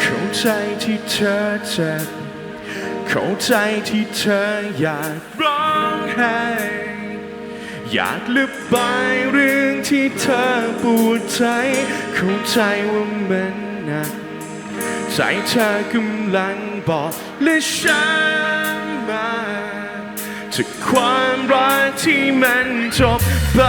เข้าใจที่เธอเจ็บเข้าใจที่เธออยากร้องไห้อยากลืบไปเรื่องที่เธอปวดใจเข้าใจว่ามันหนักใจเธอกำลังบอกและฉันมาจากความรักที่มันจบไป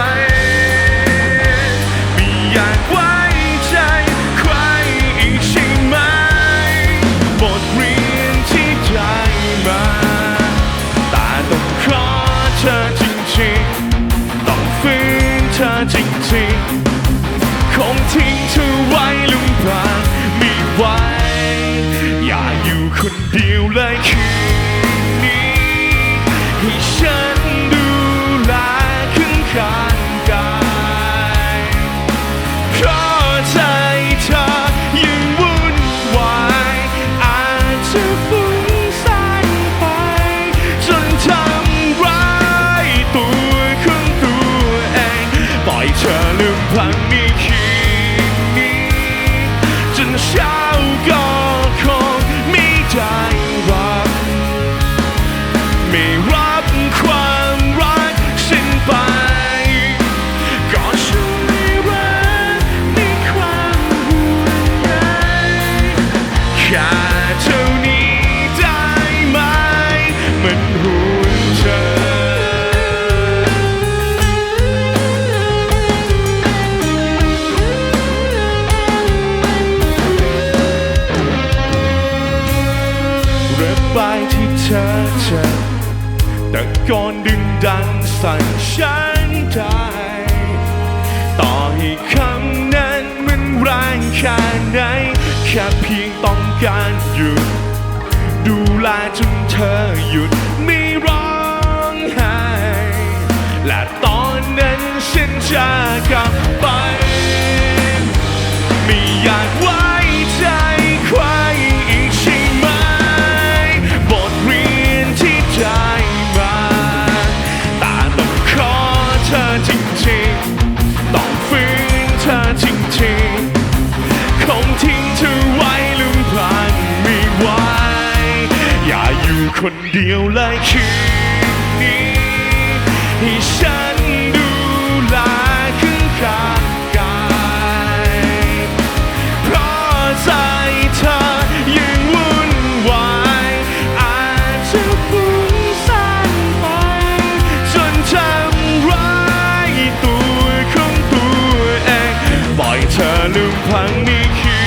ธอจริงๆ คงทิ้งเธอไว้ลุงพังไม่ไหวอย่าอยู่คนเดียวเลยคืนนี้ให้ฉัน เรื่ไปที่เธอเจ็บแต่ก่อนดึงดันสั่นฉันได้ต่อให้คำนั้นมันแรงแค่ไหน แค่เพียงต้องการหยุด ดูแลจนเธอหยุดไม่ร้องไห้และตอนนั้นฉันจะกลับไป ธอจริงๆ ต้องฝืนเธอจริงๆ คงทิ้งเธอไว้ลืมพลันไม่ไหวอย่าอยู่คนเดียวเลยคือ เธอลืมพังในคื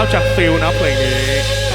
out จากฟิลนะเพลงนี้